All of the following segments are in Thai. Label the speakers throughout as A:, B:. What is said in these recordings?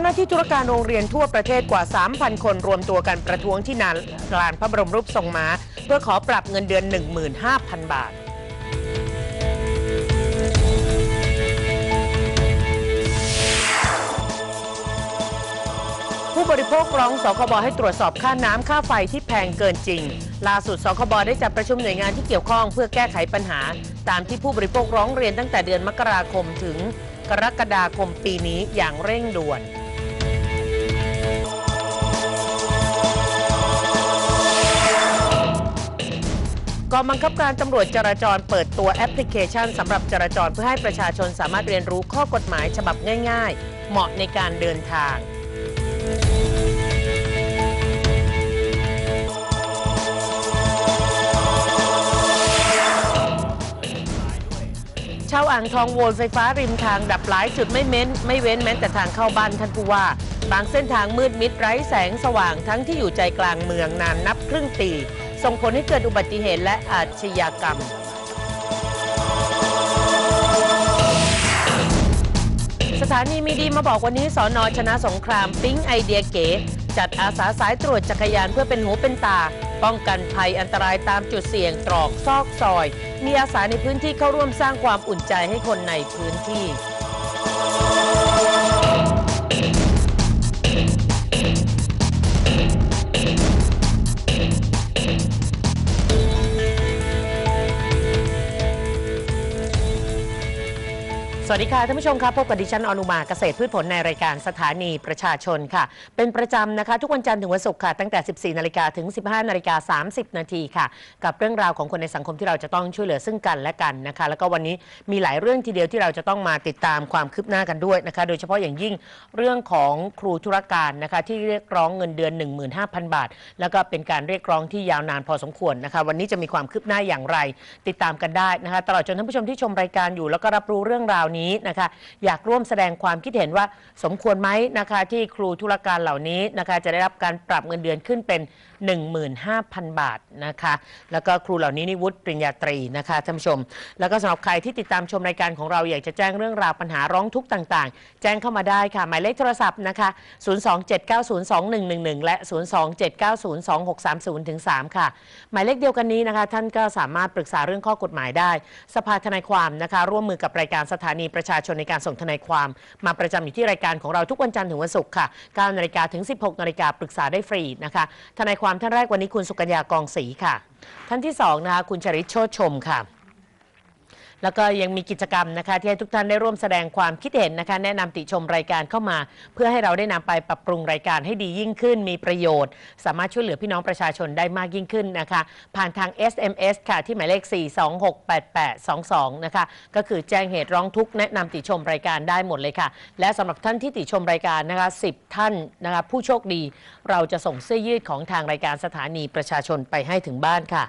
A: จ้าหน้าที่ธุรการโรงเรียนทั่วประเทศกว่า 3,000 คนรวมตัวกันประท้วงที่นานลานพระบรมรูปทรงม้า เพื่อขอปรับเงินเดือน 15,000 บาทผู้บริโภคร้องสคบให้ตรวจสอบค่าน้ำค่าไฟที่แพงเกินจริง ล่าสุดสคบได้จัดประชุมหน่วยงานที่เกี่ยวข้องเพื่อแก้ไขปัญหา ตามที่ผู้บริโภคร้องเรียนตั้งแต่เดือนมกราคมถึงกรกฎาคมปีนี้อย่างเร่งด่วน กองบังคับการตำรวจจราจรเปิดตัวแอปพลิเคชันสำหรับจราจรเพื่อให้ประชาชนสามารถเรียนรู้ข้อกฎหมายฉบับง่าย ๆ เหมาะในการเดินทาง ชาวอ่างทองโวยไฟฟ้าริมทางดับหลายจุดไม่เม้น ไม่เว้นแม้แต่ทางเข้าบ้านท่านผู้ว่า บางเส้นทางมืดมิดไร้แสงสว่างทั้งที่อยู่ใจกลางเมืองนานนับครึ่งปี ส่งผลให้เกิดอุบัติเหตุและอาชญากรรม สถานีมีดีมาบอกวันนี้สอนอชนะสงครามปิ๊งไอเดียเก๋จัดอาสาสายตรวจจักรยานเพื่อเป็นหูเป็นตา ป้องกันภัยอันตรายตามจุดเสี่ยงตรอกซอกซอย มีอาสาในพื้นที่เข้าร่วมสร้างความอุ่นใจให้คนในพื้นที่ สวัสดีค่ะท่านผู้ชมครับพบกับดิฉันอนุมาเกษตรพืชผลในรายการสถานีประชาชนค่ะ เป็นประจำนะคะ ทุกวันจันทร์ถึงวันศุกร์ค่ะตั้งแต่ 14 นาฬิกาถึง 15 นาฬิกา 30 นาทีค่ะ กับเรื่องราวของคนในสังคมที่เราจะต้องช่วยเหลือซึ่งกันและกันนะคะ แล้วก็วันนี้มีหลายเรื่องทีเดียวที่เราจะต้องมาติดตามความคืบหน้ากันด้วยนะคะ โดยเฉพาะอย่างยิ่งเรื่องของครูธุรการนะคะที่เรียกร้องเงินเดือน 15,000 บาท แล้วก็เป็นการเรียกร้องที่ยาวนานพอสมควรนะคะ วันนี้จะมีความคืบหน้าอย่างไร ติดตามกันได้นะคะ ตลอดจนท่านผู้ชมที่ชมรายการอยู่ แล้วก็รับรู้เรื่องราวนี้นะคะ อยากร่วมแสดงความคิดเห็นว่าสมควรไหมนะคะ ที่ครูธุรการเหล่านี้นะคะ จะได้รับการปรับเงินเดือนขึ้นเป็น 15,000 บาทนะคะ แล้วก็ครูเหล่านี้นี่วุฒิปริญญาตรีนะคะท่านผู้ชม แล้วก็สำหรับใครที่ติดตามชมรายการของเราอยากจะแจ้งเรื่องราวปัญหาร้องทุกข์ต่างๆ แจ้งเข้ามาได้ค่ะ หมายเลขโทรศัพท์นะคะ 027902111 และ 027902630ถึง3ค่ะ หมายเลขเดียวกันนี้นะคะ ท่านก็สามารถปรึกษาเรื่องข้อกฎหมายได้ สภาทนายความนะคะ ร่วมมือกับรายการสถานีประชาชนในการส่งทนายความ มาประจำอยู่ที่รายการของเราทุกวันจันทร์ถึงวันศุกร์ค่ะ9นาฬิกาถึง 16นาฬิกาปรึกษาได้ฟรีนะคะทนายความท่านแรกวันนี้คุณสุกัญญากองศรีค่ะ ท่านที่สองนะคะคุณชริตโชติชมค่ะ แล้วก็ยังมีกิจกรรมนะคะ ที่ให้ทุกท่านได้ร่วมแสดงความคิดเห็นนะคะ แนะนำติชมรายการเข้ามา เพื่อให้เราได้นำไปปรับปรุงรายการให้ดียิ่งขึ้น มีประโยชน์ สามารถช่วยเหลือพี่น้องประชาชนได้มากยิ่งขึ้นนะคะ ผ่านทาง SMS ค่ะ ที่หมายเลข 4268822 นะคะ ก็คือแจ้งเหตุร้องทุกข์แนะนำติชมรายการได้หมดเลยค่ะ และสำหรับท่านที่ติชมรายการนะคะ 10 ท่านนะคะผู้โชคดี เราจะส่งเสื้อยืดของทางรายการสถานีประชาชนไปให้ถึงบ้านค่ะ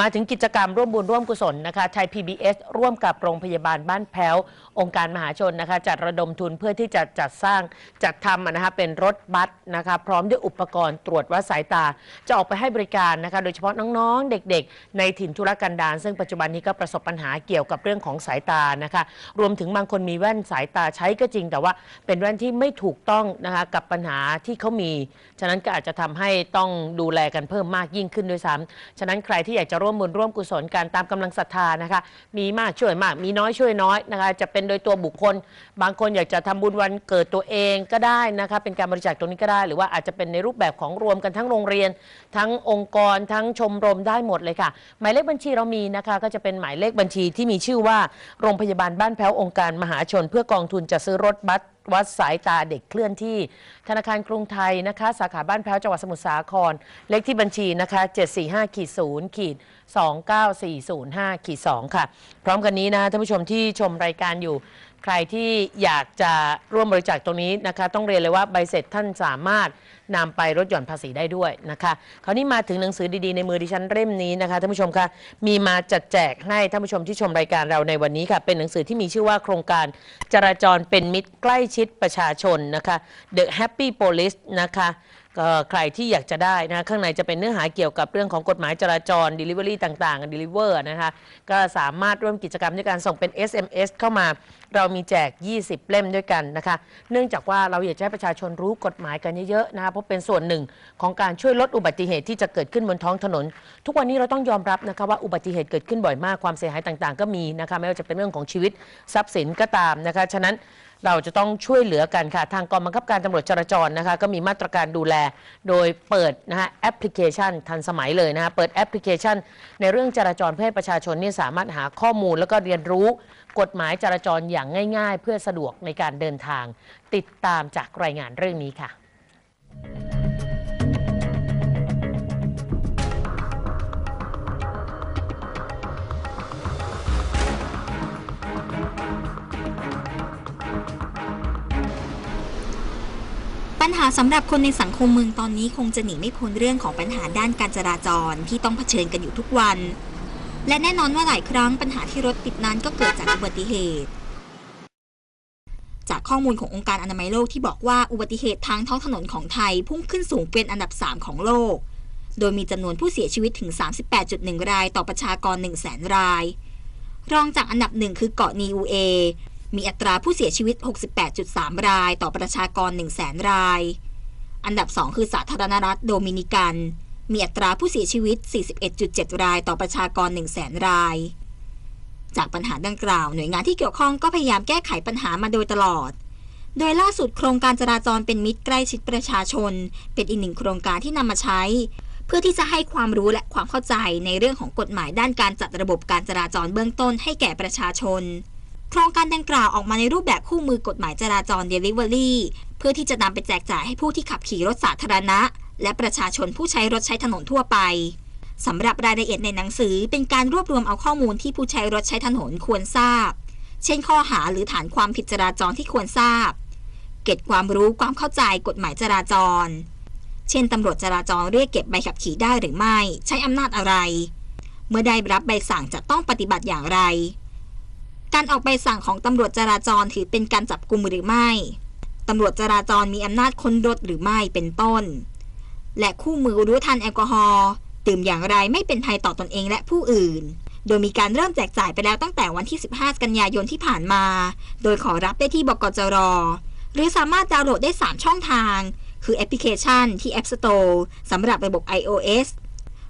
A: มาถึงกิจกรรมร่วมบุญร่วมกุศลนะคะไทย PBS ร่วมกับโรงพยาบาลบ้านแพ้ว องค์การมหาชนนะคะจัดระดมทุนเพื่อที่จะจัดสร้างจัดทำนะคะเป็นรถบัสนะคะพร้อมด้วยอุปกรณ์ตรวจวัดสายตา จะออกไปให้บริการนะคะโดยเฉพาะน้องๆ เด็กๆ ในถิ่นธุรกันดารซึ่งปัจจุบันนี้ก็ประสบปัญหาเกี่ยวกับเรื่องของสายตานะคะรวมถึงบางคนมีแว่นสายตาใช้ก็จริง แต่ว่าเป็นแว่นที่ไม่ถูกต้องนะคะกับปัญหาที่เขามี ฉะนั้นก็อาจจะทำให้ต้องดูแลกันเพิ่มมากยิ่งขึ้นด้วยซ้ำฉะนั้นใครที่อยากจะร่วมบุญร่วมกุศลการตามกำลังศรัทธานะคะมีมากช่วยมาก มีน้อยช่วยน้อยนะคะ จะเป็นโดยตัวบุคคล บางคนอยากจะทำบุญวันเกิดตัวเองก็ได้นะคะ เป็นการบริจาคตรงนี้ก็ได้ หรือว่าอาจจะเป็นในรูปแบบของรวมกันทั้งโรงเรียน ทั้งองค์กร ทั้งชมรมได้หมดเลยค่ะ หมายเลขบัญชีเรามีนะคะ ก็จะเป็นหมายเลขบัญชีที่มีชื่อว่า โรงพยาบาลบ้านแพ้วองค์การมหาชน เพื่อกองทุนจะซื้อรถบัส วัดสายตาเด็กเคลื่อนที่ ธนาคารกรุงไทยนะคะ สาขาบ้านแพ้วจังหวัดสมุทรสาคร เลขที่บัญชีนะคะ 745ขีด0ขีด29405ขีด2ค่ะ พร้อมกันนี้นะท่านผู้ชมที่ชมรายการอยู่ ใครที่อยากจะร่วมบริจาคตรงนี้นะคะ ต้องเรียนเลยว่าใบเสร็จท่านสามารถนำไปลดหย่อนภาษีได้ด้วยนะคะ คราวนี้มาถึงหนังสือดีๆในมือดิฉันเล่มนี้นะคะท่านผู้ชมคะมีมาจัดแจกให้ท่านผู้ชมที่ชมรายการเราในวันนี้ค่ะ เป็นหนังสือที่มีชื่อว่าโครงการจราจรเป็นมิตรใกล้ชิดประชาชนนะคะ The Happy Police นะคะ ก็ใครที่อยากจะได้นะข้างในจะเป็นเนื้อหาเกี่ยวกับเรื่องของกฎหมายจราจร Delivery ต่างๆ Deliver นะคะก็สามารถร่วมกิจกรรมด้วยการส่งเป็น SMS เข้ามา เรามีแจก 20 เล่มด้วยกันนะคะ เนื่องจากว่าเราอยากให้ประชาชนรู้กฎหมายกันเยอะๆนะคะเพราะเป็นส่วนหนึ่งของการช่วยลดอุบัติเหตุที่จะเกิดขึ้นบนท้องถนน ทุกวันนี้เราต้องยอมรับนะคะว่าอุบัติเหตุเกิดขึ้นบ่อยมากความเสียหายต่างๆ ก็มีนะคะไม่ว่าจะเป็นเรื่องของชีวิตทรัพย์สินก็ตามนะคะฉะนั้นเราจะต้องช่วยเหลือกันค่ะ ทางกองบังคับการตำรวจจราจรนะคะ ก็มีมาตรการดูแล โดยเปิดนะฮะแอปพลิเคชันทันสมัยเลยนะฮะเปิดแอปพลิเคชัน ในเรื่องจราจรเพื่อให้ประชาชนนี่สามารถหาข้อมูล แล้วก็เรียนรู้กฎหมายจราจรอย่างง่าย ๆ เพื่อสะดวกในการเดินทาง ติดตามจากรายงานเรื่องนี้ค่ะ
B: ปัญหาสำหรับคนในสังคมเมืองตอนนี้คงจะหนีไม่พ้นเรื่องของปัญหาด้านการจราจรที่ต้องเผชิญกันอยู่ทุกวัน และแน่นอนว่าหลายครั้งปัญหาที่รถติดนั้นก็เกิดจากอุบัติเหตุ จากข้อมูลขององค์การอนามัยโลกที่บอกว่าอุบัติเหตุทางท้องถนนของไทยพุ่งขึ้นสูงเป็นอันดับ 3 ของโลก โดยมีจำนวนผู้เสียชีวิตถึง 38.1 รายต่อประชากร 1 0 0 0 0แสนราย รองจากอันดับหนึ่งคือเกาะนีอูเอ มีอัตราผู้เสียชีวิต 68.3 รายต่อประชากร 1 0 0 0 0แสนราย อันดับ 2 คือสาธารณรัฐโดมินิกัน มีอัตราผู้เสียชีวิต 41.7 รายต่อประชากร 1 0 0 0 0แสนราย จากปัญหาดังกล่าว หน่วยงานที่เกี่ยวข้องก็พยายามแก้ไขปัญหามาโดยตลอด โดยล่าสุดโครงการจราจรเป็นมิตรใกล้ชิดประชาชน เป็นอีกหนึ่งโครงการที่นำมาใช้ เพื่อที่จะให้ความรู้และความเข้าใจในเรื่องของกฎหมายด้านการจัดระบบการจราจรเบื้องต้นให้แก่ประชาชน ครงการดังกล่าวออกมาในรูปแบบคู่มือกฎหมายจราจร Delivery เพื่อที่จะนำไปแจกจ่ายให้ผู้ที่ขับขี่รถสาธารณะ และประชาชนผู้ใช้รถใช้ถนนทั่วไปสำหรับรายละเอียดในหนังสือเป็นการรวบรวมเอาข้อมูลที่ผู้ใช้รถใช้ถนนควรทราบ เช่น ข้อหาหรือฐานความผิดจราจรที่ควรทราบ เก็บความรู้ความเข้าใจกฎหมายจราจร เช่นตำรวจจราจรเรียกเก็บใบขับขี่ได้หรือไม่ ใช้อำนาจอะไร เมื่อได้รับใบสั่งจะต้องปฏิบัติอย่างไร การออกใบสั่งของตำรวจจราจรถือเป็นการจับกุมหรือไม่ ตำรวจจราจรมีอำนาจค้นรถหรือไม่เป็นต้น และคู่มือรู้ทันแอลกอฮอล์ดื่มอย่างไรไม่เป็นภัยต่อตอนเองและผู้อื่น โดยมีการเริ่มแจกจ่ายไปแล้วตั้งแต่วันที่ 15 กันยายนที่ผ่านมา โดยขอรับได้ที่บกจร หรือสามารถดาวน์โหลดได้ 3 ช่องทาง คือแอปพลิเคชันที่ App Store สำหรับระบบ iOS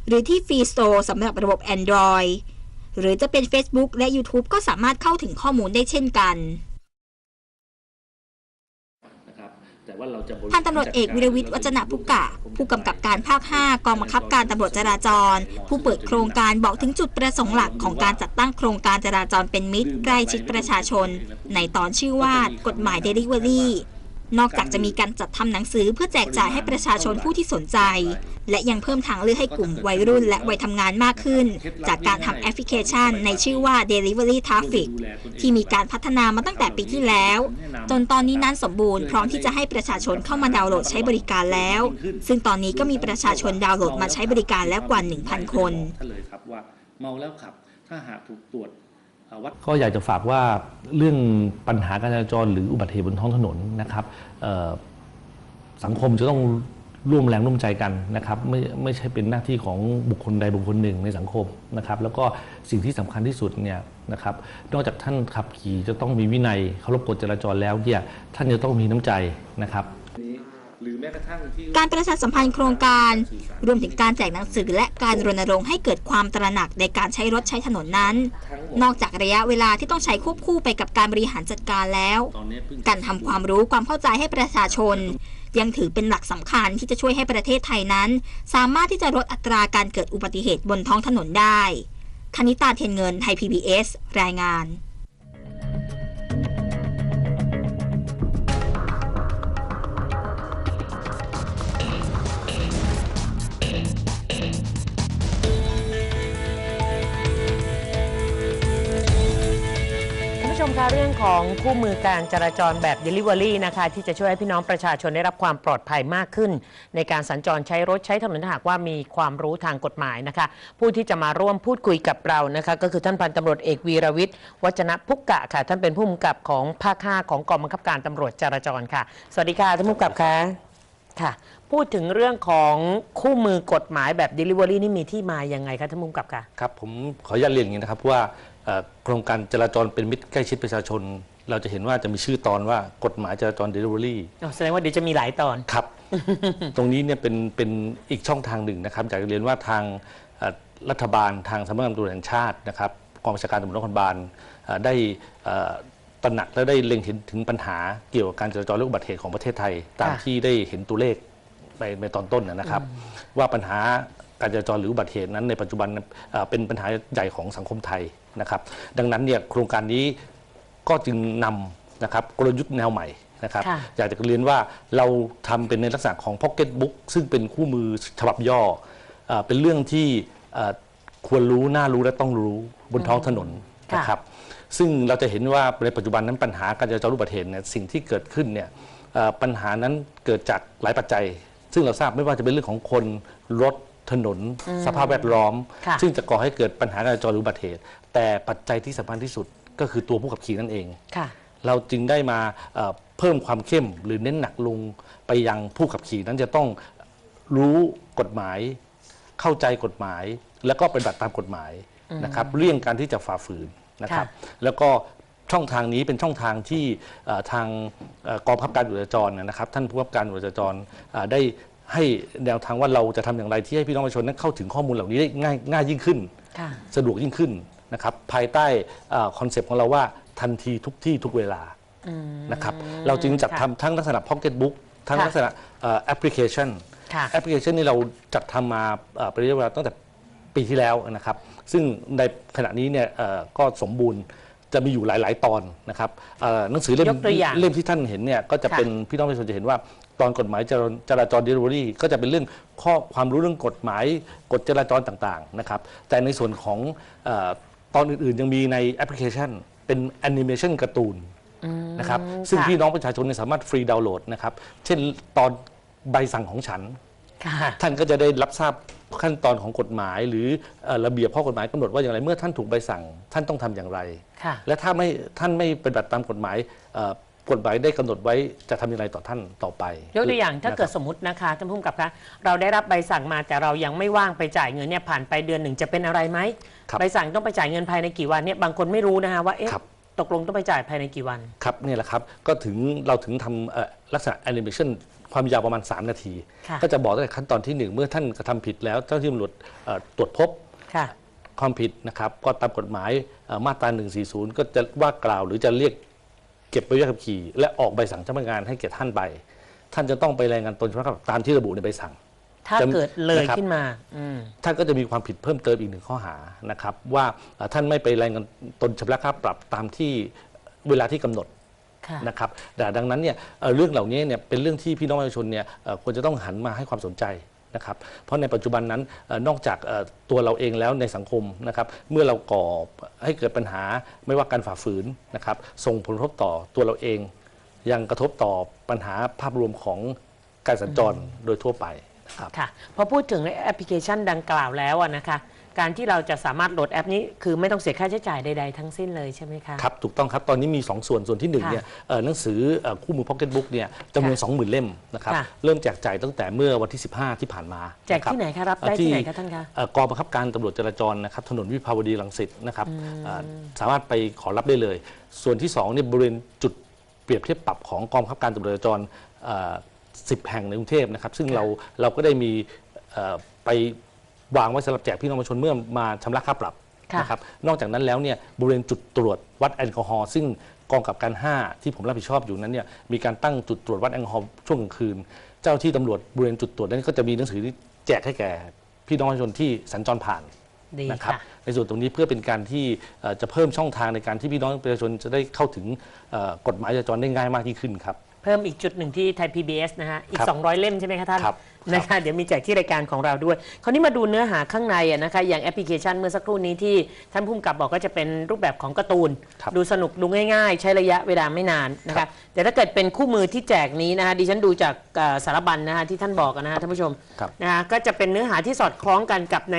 B: หรือที่ Free Store สำหรับระบบ Android หรือจะเป็น Facebook และ YouTube ก็สามารถเข้าถึงข้อมูลได้เช่นกัน
C: นะครับแต่ว่าเราจะบริ
B: พันตำรวจเอกวิรวิทย์วัจนะพุกะ ผู้กำกับการภาค 5 กองบังคับการตำรวจจราจร ผู้เปิดโครงการบอกถึงจุดประสงค์หลักของการจัดตั้งโครงการจราจรเป็นมิตรใกล้ชิดประชาชน ในตอนชื่อว่ากฎหมาย Delivery นอกจากจะมีการจัดทำหนังสือเพื่อแจกจ่ายให้ประชาชนผู้ที่สนใจ และยังเพิ่มทางเลือกให้กลุ่มวัยรุ่นและวัยทำงานมากขึ้น จากการทำแอปพลิเคชันในชื่อว่า Delivery Traffic ที่มีการพัฒนามาตั้งแต่ปีที่แล้ว จนตอนนี้นั้นสมบูรณ์พร้อมที่จะให้ประชาชนเข้ามาดาวน์โหลดใช้บริการแล้ว ซึ่งตอนนี้ก็มีประชาชนดาวน์โหลดมาใช้บริการแล้วกว่า 1,000 คน
C: ท่านเลยครับว่าเมาแล้วขับถ้าหากถูกตรวจ
D: ก็อยากจะฝากว่าเรื่องปัญหาการจราจรหรืออุบัติเหตุบนท้องถนนนะครับสังคมจะต้องร่วมแรงร่วมใจกันนะครับไม่ไม่ใช่เป็นหน้าที่ของบุคคลใดบุคคลหนึ่งในสังคมนะครับ แล้วก็สิ่งที่สำคัญที่สุดเนี่ยนะครับนอกจากท่านขับขี่จะต้องมีวินัยเคารพกฎจราจรแล้วเนี่ยท่านจะต้องมีน้ำใจนะครับ
C: กระทั่งที่
B: การประชาสัมพันธ์โครงการ รวมถึงการแจกหนังสือและการรณรงค์ให้เกิดความตระหนักในการใช้รถใช้ถนนนั้น
C: ทั้งหมด
B: นอกจากระยะเวลาที่ต้องใช้ควบคู่ไปกับการบริหารจัดการแล้ว
C: ตอนนี้เพิ่ง
B: การทำความรู้ความเข้าใจให้ประชาชน ยังถือเป็นหลักสำคัญที่จะช่วยให้ประเทศไทยนั้น สามารถที่จะลดอัตราการเกิดอุบัติเหตุบนท้องถนนได้คณิตาเทียนเงินไทย PBS รายงาน
A: ผู้ชมคะเรื่องของคู่มือการจราจรแบบ Delivery นะคะ ที่จะช่วยให้พี่น้องประชาชนได้รับความปลอดภัยมากขึ้น ในการสัญจรใช้รถใช้ถนนหากว่ามีความรู้ทางกฎหมายนะคะ ผู้ที่จะมาร่วมพูดคุยกับเรานะคะ ก็คือท่านพันตำรวจเอกวีรวิทย์วัจนะพุกกะค่ะ ท่านเป็นผู้กำกับของภาค5ของกองบังคับการตำรวจจราจรค่ะ สวัสดีค่ะท่านผู้กำกับค่ะค่ะ พูดถึงเรื่องของคู่มือกฎหมายแบบ Delivery นี่มีที่มายังไงคะท่านมุมกับค่ะ
D: ครับผมขออนุญาตเรียนอย่างนี้นะครับว่า โครงการจราจรเป็นมิตรใกล้ชิดประชาชน เราจะเห็นว่าจะมีชื่อตอนว่ากฎหมายจราจรเดลิเวอรี่
A: อ๋อแสดงว่าเดี๋ยวจะมีหลายตอน
D: ครับ ตรงนี้เนี่ยเป็นเป็นอีกช่องทางหนึ่งนะครับอยากจะเรียนว่าทางเอ่อรัฐบาลทางสำนักงานตำรวจแห่งชาตินะครับกองบัญชาการตำรวจนครบาลเอ่อได้เอ่อตระหนักและได้เล็งเห็นถึงปัญหาเกี่ยวกับการจราจรและอุบัติเหตุของประเทศไทย ตาม
A: ค่ะ
D: ที่ได้เห็นตัวเลขไปในตอนต้นนะนะครับ ว่าปัญหา การจราจรหรืออุบัติเหตุนั้นในปัจจุบันเอ่อเป็นปัญหาใหญ่ของสังคมไทยนะครับ ดังนั้นเนี่ยโครงการนี้ก็จึงนำนะครับกลยุทธ์แนวใหม่นะครับ
A: ค่ะ
D: อยากจะเรียนว่าเราทำเป็นในลักษณะของพ็อกเก็ตบุ๊กซึ่งเป็นคู่มือฉบับย่อเอ่อเป็นเรื่องที่เอ่อควรรู้น่ารู้และต้องรู้บนท้องถนน
A: ค่ะ
D: นะครับซึ่งเราจะเห็นว่าในปัจจุบันนั้นปัญหาการจราจรอุบัติเหตุเนี่ยสิ่งที่เกิดขึ้นเนี่ยเอ่อปัญหานั้นเกิดจากหลายปัจจัย ซึ่งเราทราบไม่ว่าจะเป็นเรื่องของคนรถ ถนนสภาพแวดล้อม
A: ค่ะ
D: ซึ่งจะก่อให้เกิดปัญหาการจราจรหรืออุบัติเหตุ แต่ปัจจัยที่สำคัญที่สุดก็คือตัวผู้ขับขี่นั่นเอง
A: ค่ะ
D: เราจึงได้มาเอ่อเพิ่มความเข้มหรือเน้นหนักลงไปยังผู้ขับขี่นั้นจะต้องรู้กฎหมาย เข้าใจกฎหมาย แล้วก็ปฏิบัติตามกฎหมายนะครับเลี่ยงการที่จะฝ่าฝืนนะครับ แล้วก็ช่องทางนี้เป็นช่องทางที่เอ่อทางเอ่อกองบังคับการตำรวจจราจรนะครับ ท่านผู้กำกับการตำรวจจราจรเอ่อได้ ให้แนวทางว่าเราจะทำอย่างไรที่ให้พี่น้องประชาชนนั้นเข้าถึงข้อมูลเหล่านี้ได้ง่ายง่ายยิ่งขึ้น
A: ค่ะ
D: สะดวกยิ่งขึ้นนะครับภายใต้คอนเซปต์ของเราว่าทันทีทุกที่ทุกเวลานะครับเราจึงจัด
A: ค่ะ
D: ทำทั้งลักษณะพ็อกเก็ตบุ๊กทั้ง
A: ค่ะ
D: ลักษณะแอปพลิเคชัน
A: ค่ะ
D: แอปพลิเคชันนี้เราจัดทำมาเอ่อเป็นระยะเวลาตั้งแต่ปีที่แล้วนะครับ ซึ่งในขณะนี้เนี่ยเอ่อก็สมบูรณ์จะมีอยู่หลาย ๆ ตอนนะครับเอ่อหนังสือเล่ม
A: ยกตัวอย่าง
D: เล่มที่ท่านเห็นเนี่ยก็จะ
A: ค่ะ
D: เป็นพี่น้องประชาชนจะเห็นว่า ตอนกฎหมายจราจราจรเดลิเวอรี่ก็จะเป็นเรื่องข้อความรู้เรื่องกฎหมายกฎจราจรต่างๆนะครับแต่ในส่วนของเอ่อตอนอื่นๆ ยังมีในแอปพลิเคชัน เป็นแอนิเมชันการ์ตูนนะครับซึ่ง
A: ค่ะ
D: พี่น้องประชาชนเนี่ยสามารถฟรีดาวน์โหลดนะครับเช่นตอนใบสั่งของฉัน
A: ค่ะ
D: ท่านก็จะได้รับทราบขั้นตอนของกฎหมายหรือเอ่อระเบียบข้อกฎหมายกำหนดว่าอย่างไรเมื่อท่านถูกใบสั่ง ท่านต้องทำอย่างไร
A: ค่ะ
D: และถ้าไม่ท่านไม่ปฏิบัติตามกฎหมายเอ่อ กฎหมายได้กำหนดไว้จะทำอย่างไรต่อท่านต่อไป
A: ยกตัวอย่างถ้าเกิด
D: นะครับ
A: สมมตินะคะท่านผู้กำกับคะเราได้รับใบสั่งมาแต่เรายังไม่ว่างไปจ่ายเงินเนี่ยผ่านไปเดือนหนึ่งจะเป็นอะไรไหม
D: ครับ
A: ใบสั่งต้องไปจ่ายเงินภายในกี่วันเนี่ยบางคนไม่รู้นะคะว่าเอ๊ะ
D: ครับ
A: ตกลงต้องไปจ่ายภายในกี่วัน
D: ครับนี่แหละครับ ก็ถึงเราถึงทำเอ่อลักษณะแอนิเมชันความยาวประมาณ 3 นาที
A: ค่ะ
D: ก็จะบอกตั้งแต่ขั้นตอนที่ 1 เมื่อท่านกระทำผิดแล้วเจ้าหน้าที่ตำรวจเอ่อตรวจพบ
A: ค่ะ
D: ความผิดนะครับ ก็ตามกฎหมายเอ่อมาตรา140 ก็จะว่ากล่าวหรือจะเรียก เก็บใบอนุญาตขับขี่ และออกใบสั่งเจ้าพนักงานให้แก่ท่านไป ท่านจะต้องไปรายงานตนใช่ไหมครับตามที่ระบุในใบสั่ง
A: ถ้า
D: จะ
A: เกิดเลย
D: นะครับ
A: ขึ้นมา อืม
D: ท่านก็จะมีความผิดเพิ่มเติมอีกหนึ่งข้อหานะครับว่าเอ่อท่านไม่ไปรายงานตนชำระค่าปรับตามที่เวลาที่กำหนด
A: ค่ะ
D: นะครับแต่ดังนั้นเนี่ยเอ่อเรื่องเหล่านี้เนี่ยเป็นเรื่องที่พี่น้องประชาชนเนี่ยเอ่อควรจะต้องหันมาให้ความสนใจ นะครับเพราะในปัจจุบันนั้นเอ่อนอกจากเอ่อตัวเราเองแล้วในสังคมนะครับเมื่อเราก่อให้เกิดปัญหาไม่ว่าการฝ่าฝืนนะครับส่งผลกระทบต่อตัวเราเอง ยังกระทบต่อปัญหาภาพรวมของการสัญจรโดยทั่วไปนะครับ
A: ค่ะพอพูดถึงแอปพลิเคชันดังกล่าวแล้วอะนะคะ การที่เราจะสามารถโหลดแอปนี้ คือไม่ต้องเสียค่าใช้จ่ายใด ๆ ทั้งสิ้นเลยใช่ไหมคะ
D: ครับ ถูกต้องครับ ตอนนี้มี 2 ส่วน ส่วนที่1
A: ค่ะ
D: เนี่ยเอ่อหนังสือเอ่อคู่มือ Pocket Book เนี่ยจำนวน
A: ค่ะ
D: 20,000 เล่มนะครับ
A: ค่ะ
D: เริ่มแจกจ่ายตั้งแต่เมื่อวันที่ 15 ที่ผ่านมา
A: แจกที่ไหนคะรับ
D: เอ่อ
A: ได้ที่ไหนคะท่านคะ
D: เอ่อกองบังคับการตำรวจจราจรนะครับ ถนนวิภาวดีรังสิตนะครับเอ่อสามารถไปขอรับได้เลย ส่วนที่2เนี่ยบริเวณจุดเปรียบเทียบปรับของกองบังคับการตำรวจจราจรเอ่อ10 แห่งในกรุงเทพนะครับ ซึ่งเราเราก็ได้มีเอ่อไป วางไว้สำหรับแจกพี่น้องประชาชนเมื่อมาชำระค่าปรับ
A: ค่ะ
D: นะครับนอกจากนั้นแล้วเนี่ยบริเวณจุดตรวจวัดแอลกอฮอล์ซึ่งกองกับการ 5 ที่ผมรับผิดชอบอยู่นั้นเนี่ยมีการตั้งจุดตรวจวัดแอลกอฮอล์ช่วงกลางคืน เจ้าที่ตำรวจบริเวณจุดตรวจนั้นก็จะมีหนังสือที่แจกให้แก่พี่น้องประชาชนที่สัญจรผ่าน
A: ดี
D: นะครับ
A: ค่ะ
D: ในส่วนตรงนี้เพื่อเป็นการที่เอ่อจะเพิ่มช่องทางในการที่พี่น้องประชาชนจะได้เข้าถึงเอ่อกฎหมายจราจรได้ง่ายมากยิ่งขึ้นครับ
A: เพิ่มอีกจุดหนึ่งที่ไทย PBS นะฮะ อีก
D: ครับ
A: 200 เล่มใช่ไหมคะท่าน
D: ครับ
A: นะคะเดี๋ยวมีแจกที่รายการของเราด้วย คราวนี้มาดูเนื้อหาข้างในอะนะคะอย่างแอปพลิเคชันเมื่อสักครู่นี้ที่ท่านผู้กำกับบอกก็จะเป็นรูปแบบของการ์ตูน
D: ครับ
A: ดูสนุกดูง่ายๆ ใช้ระยะเวลาไม่นานนะ
D: ครั
A: คะ
D: บ
A: แต่ถ้าเกิดเป็นคู่มือที่แจกนี้นะคะดิฉันดูจากเอ่อสารบัญนะคะที่ท่านบอกอะนะคะท่านผู้ชม
D: ครับ
A: นะคะก็จะเป็นเนื้อหาที่สอดคล้องกันกับใน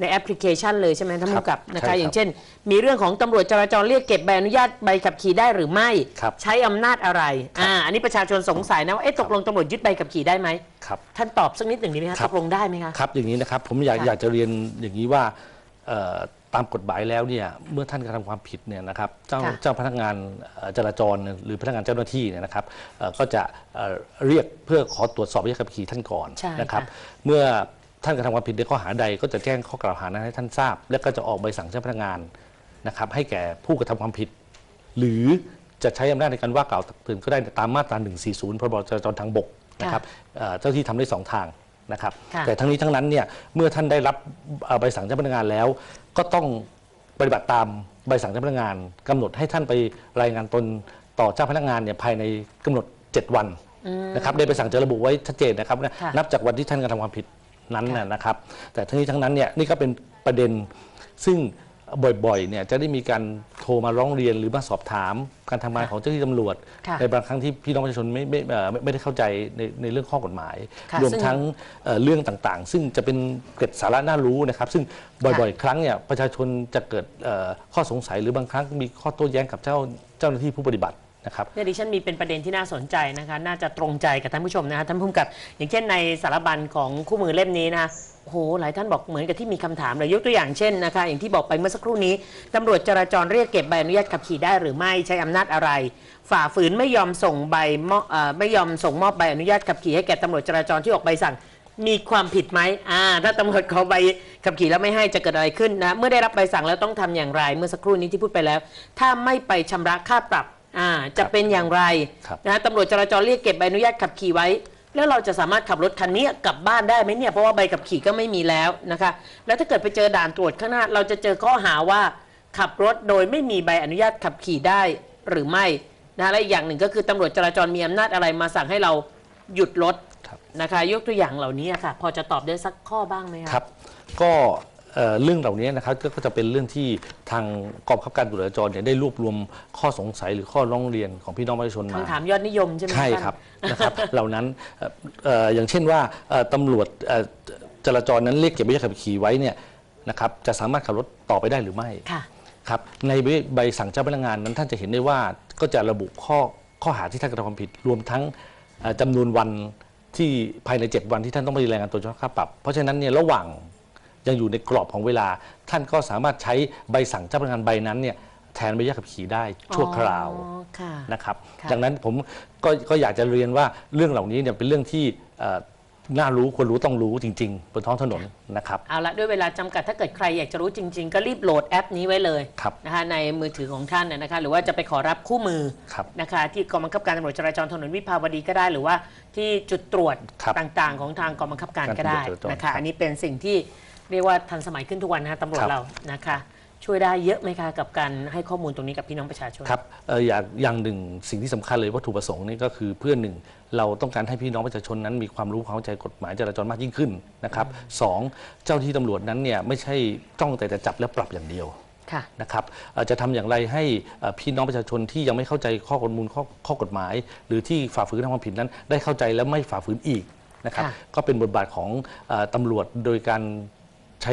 A: ในแอปพลิเคชันเลยใช่ไหมท่านผู้กำกับนะ
D: ใช่ครั
A: คะ
D: บ
A: อย่างเช่น มีเรื่องของตำรวจจราจรเรียกเก็บใบอนุญาตใบขับขี่ได้หรือไม่
D: ครับ
A: ใช้อำนาจอะไรอ่าอันนี้ประชาชนสงสัยนะว่าเอ๊ะตกลงตำรวจยึดใบขับขี่ได้ไหม
D: ครับ
A: ท่านตอบสักนิดหนึ่งดีไหมคะ
D: ครั
A: ต
D: บ
A: กลงได้ไหมคะ
D: ครับอย่างนี้นะครับผมอยาก
A: ค่ะ
D: อยากจะเรียนอย่างนี้ว่าเอ่อตามกฎหมายแล้วเนี่ยเมื่อท่านกระทำความผิดเนี่ยนะครับเจ้า
A: ค่ะ
D: เจ้าพนักงานเอ่อจราจรหรือพนักงานเจ้าหน้าที่เนี่ยนะครับเอ่อก็จะเอ่อเรียกเพื่อขอตรวจสอบวิทยาขับขี่ท่านก่อน
A: ใช่
D: นะครับ
A: ค่ะ
D: เมื่อ ท่านกระทำความผิดในข้อหาใดก็จะแจ้งข้อกล่าวหานั้นให้ท่านทราบ และก็จะออกใบสั่งเจ้าพนักงานนะครับให้แก่ผู้กระทำความผิด หรือจะใช้อำนาจในการว่ากล่าวตักเตือนก็ได้ตามมาตรา 140 พรบจราจรทางบกนะครับเอ่อเจ้าที่ทำได้สองทางนะครับ
A: ค่ะ
D: แต่ทั้งนี้ทั้งนั้นเนี่ยเมื่อท่านได้รับเอ่อใบสั่งเจ้าพนักงานแล้ว ก็ต้องปฏิบัติตามใบสั่งเจ้าพนักงานกำหนดให้ท่านไปรายงานตนต่อเจ้าพนักงานเนี่ยภายในกำหนด 7 วันนะครับได้ใบสั่งจะระบุไว้ชัดเจนนะครับ
A: ค่ะ
D: นับจากวันที่ท่านกระทำความผิด นั้น
A: ค่ะ
D: น่ะนะครับ แต่ทั้งนี้ทั้งนั้นเนี่ยนี่ก็เป็นประเด็นซึ่งบ่อยๆเนี่ยจะได้มีการโทรมาร้องเรียนหรือมาสอบถามการทำงานของเจ้าหน้าที่ตำรวจ
A: ค่ะ
D: ในบางครั้งที่พี่น้องประชาชนไม่ไม่เอ่อไม่ไม่ได้เข้าใจในในเรื่องข้อกฎหมาย
A: ค่ะ
D: รวม
A: ซึ่ง
D: ทั้งเอ่อเรื่องต่างๆ ซึ่งจะเป็นเกร็ดสาระน่ารู้นะครับ ซึ่งบ่อยๆ ครั้งเนี่ยประชาชนจะเกิดเอ่อข้อสงสัยหรือบางครั้งมีข้อโต้แย้งกับเจ้าเจ้าหน้าที่ผู้ปฏิบัติ นะครับ
A: เนี่ยดิฉันมีเป็นประเด็นที่น่าสนใจนะคะน่าจะตรงใจกับท่านผู้ชมนะคะท่านผู้กำกับ อย่างเช่นในสารบัญของคู่มือเล่มนี้นะโอ้โหหลายท่านบอกเหมือนกับที่มีคำถามเลยยกตัวอย่างเช่นนะคะอย่างที่บอกไปเมื่อสักครู่นี้ตำรวจจราจรเรียกเก็บใบอนุญาตขับขี่ได้หรือไม่ใช้อำนาจอะไร ฝ่าฝืนไม่ยอมส่งใบไม่ยอมส่งมอบใบอนุญาตขับขี่ให้แก่ตำรวจจราจรที่ออกใบสั่งมีความผิดไหมอ่า ถ้าตำรวจขอใบขับขี่แล้วไม่ให้จะเกิดอะไรขึ้นนะ เมื่อได้รับใบสั่งแล้วต้องทำอย่างไร เมื่อสักครู่นี้ที่พูดไปแล้ว ถ้าไม่ไปชำระค่าปรับ อ่าจะเป็นอย่างไร
D: ครับ
A: นะตำรวจจราจรเรียกเก็บใบอนุญาตขับขี่ไว้ แล้วเราจะสามารถขับรถคันนี้กลับบ้านได้ไหมเนี่ยเพราะว่าใบขับขี่ก็ไม่มีแล้วนะคะ แล้วถ้าเกิดไปเจอด่านตรวจข้างหน้า เราจะเจอข้อหาว่าขับรถโดยไม่มีใบอนุญาตขับขี่ได้หรือไม่นะและอีกอย่างหนึ่งก็คือตำรวจจราจรมีอำนาจอะไรมาสั่งให้เราหยุดรถ
D: ครับ
A: นะคะ ยกตัวอย่างเหล่านี้ค่ะ พอจะตอบได้สักข้อบ้างไหมคะ
D: ครับ ก็ เอ่อเรื่องเหล่านี้นะครับก็ก็จะเป็นเรื่องที่ทางกองบังคับการตำรวจจราจรเนี่ยได้รวบรวมข้อสงสัยหรือข้อร้องเรียนของพี่น้องประชาชนมา
A: คำถามยอดนิยมใช่ไหม
D: ใช่
A: ท่าน
D: ครับนะครับเหล่านั้นเอ่อเอ่ออย่างเช่นว่าเอ่อตำรวจเอ่อจราจรนั้นเรียกเก็บใบขับขี่ไว้เนี่ยนะครับจะสามารถขับรถต่อไปได้หรือไม่
A: ค่ะ
D: ครับในใบใบสั่งเจ้าพนักงานนั้นท่านจะเห็นได้ว่าก็จะระบุข้อข้อหาที่ท่านกระทำความผิดรวมทั้งเอ่อจำนวนวันที่ภายใน 7 วันที่ท่านต้องไปรายงานตัวชดค่าปรับ เพราะฉะนั้นเนี่ยระหว่าง ยังอยู่ในกรอบของเวลา ท่านก็สามารถใช้ใบสั่งเจ้าพนักงานใบนั้นเนี่ยแทนใบอนุญาตขับขี่ได้ชั่วคราว
A: อ๋อค่ะ
D: นะครับ
A: ค่ะ
D: ดังนั้นผมก็ก็อยากจะเรียนว่าเรื่องเหล่านี้เนี่ยเป็นเรื่องที่เอ่อน่ารู้ควรรู้ต้องรู้จริง ๆ บนท้องถนนนะครับ
A: เอาละด้วยเวลาจำกัดถ้าเกิดใครอยากจะรู้จริง ๆ ก็รีบโหลดแอปนี้ไว้เลย
D: ครับ
A: นะคะในมือถือของท่านนะนะคะหรือว่าจะไปขอรับคู่มือ
D: ครับ
A: นะคะที่กองบังคับการตำรวจจราจรถนนวิภาวดีก็ได้ หรือว่าที่จุดตรวจ
D: ครับ
A: ต่างๆ ของทางกองบังคับการก็ได้
D: การตำรวจจราจร
A: นะ
D: ครั
A: คะ
D: บ
A: อันนี้เป็นสิ่งที่ เรียกว่าทันสมัยขึ้นทุกวันนะคะตำรวจ
D: ครับ
A: เรานะคะ ช่วยได้เยอะไหมคะกับการให้ข้อมูลตรงนี้กับพี่น้องประชาชน
D: ครับเอ่ออย่างอย่างหนึ่งสิ่งที่สำคัญเลยวัตถุประสงค์นี่ก็คือเพื่อหนึ่งเราต้องการให้พี่น้องประชาชนนั้นมีความรู้ความเข้าใจกฎหมายจราจรมากยิ่งขึ้นนะครับสองเจ้าที่ตำรวจนั้นเนี่ยไม่ใช่จ้องแต่จะจับและปรับอย่างเดียว
A: ค่ะ
D: นะครับเอ่อจะทำอย่างไรให้เอ่อพี่น้องประชาชนที่ยังไม่เข้าใจข้อกฎมูลข้อข้อกฎหมาย หรือที่ฝ่าฝืนทางความผิดนั้น ได้เข้าใจและไม่ฝ่าฝืนอีกนะครับ
A: ค่ะ
D: ก็เป็นบทบาทของเออตำรวจโดยการ ใช้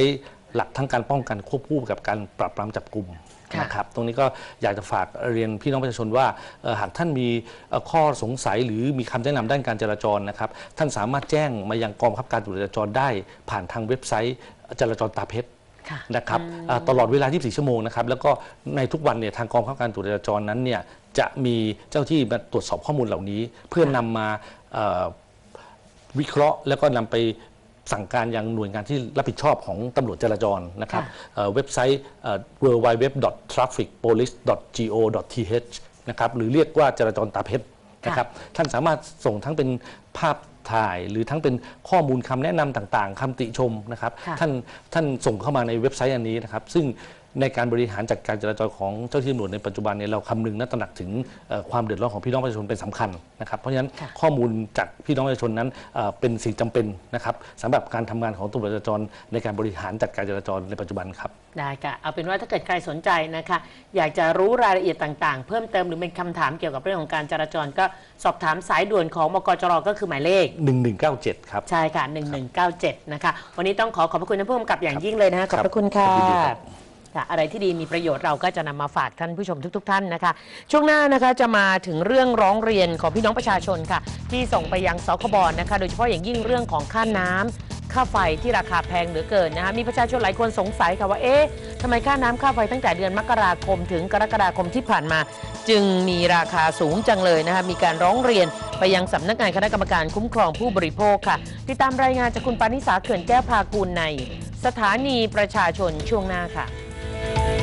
D: หลักทั้งการป้องกันควบคู่กับการปราบปรามจับกลุ่ม
A: ค่ะ
D: นะครับตรงนี้ก็อยากจะฝากเรียนพี่น้องประชาชนว่าเอ่อหากท่านมีเอ่อข้อสงสัยหรือมีคำแนะนำด้านการจราจรนะครับ ท่านสามารถแจ้งมายังกองบังคับการตำรวจจราจรได้ผ่านทางเว็บไซต์จราจรตาเพชร
A: ค่ะ
D: นะครับอ่าตลอดเวลา 24 ชั่วโมงนะครับ แล้วก็ในทุกวันเนี่ยทางกองบังคับการตรวจจราจรนั้นเนี่ยจะมีเจ้าที่มาตรวจสอบข้อมูลเหล่านี้ เพื่อนำมาเอ่อวิเคราะห์แล้วก็นำไป สั่งการยังหน่วยงานที่รับผิดชอบของตำรวจจราจรนะครับ
A: ค่ะ
D: เอ่อเว็บไซต์เอ่อ www.trafficpolice.go.th นะครับหรือเรียกว่าจราจรตาเพชรนะครับท่านสามารถส่งทั้งเป็นภาพถ่าย หรือทั้งเป็นข้อมูลคำแนะนำต่างๆคำติชมนะครับ
A: ค่ะ
D: ท่านท่านส่งเข้ามาในเว็บไซต์อันนี้นะครับ ซึ่งในการบริหารจัดการจราจรของเจ้าที่ตำรวจในปัจจุบันเนี่ยเราคำนึงและตระหนักถึงเอ่อความเดือดร้อนของพี่น้องประชาชนเป็นสำคัญนะครับเพราะฉะนั้น
A: ค่ะ
D: ข้อมูลจากพี่น้องประชาชนนั้นเอ่อเป็นสิ่งจำเป็นนะครับสำหรับการทำงานของตำรวจจราจรในการบริหารจัดการจราจรในปัจจุบันครับ
A: ได้ค่ะเอาเป็นว่าถ้าเกิดใครสนใจนะคะอยากจะรู้รายละเอียดต่างๆ เพิ่มเติมหรือเป็นคำถามเกี่ยวกับเรื่องของการจราจรก็สอบถามสายด่วนของมกจรก็คือหมายเลข
D: 1197 ครับ
A: ใช่ค่ะ 1197 นะคะ วันนี้ต้องขอขอบพระคุณท่านผู้กำกับอย่างยิ่งเลยนะคะขอบพระคุณค่ะ
D: ยินดีครับ
A: ค่ะอะไรที่ดีมีประโยชน์เราก็จะนำมาฝากท่านผู้ชมทุก ๆ ท่านนะคะ ช่วงหน้านะคะจะมาถึงเรื่องร้องเรียนของพี่น้องประชาชนค่ะ ที่ส่งไปยังสคบนะคะ โดยเฉพาะอย่างยิ่งเรื่องของค่าน้ำค่าไฟที่ราคาแพงเหลือเกินนะคะมีประชาชนหลายคนสงสัยค่ะว่าเอ๊ะทำไมค่าน้ำค่าไฟตั้งแต่เดือนมกราคมถึงกรกฎาคมที่ผ่านมา จึงมีราคาสูงจังเลยนะคะมีการร้องเรียนไปยังสำนักงานคณะกรรมการคุ้มครองผู้บริโภคค่ะ ติดตามรายงานจากคุณปานิสาเขื่อนแก้วพากูลใน สถานีประชาชนช่วงหน้าค่ะ Bye.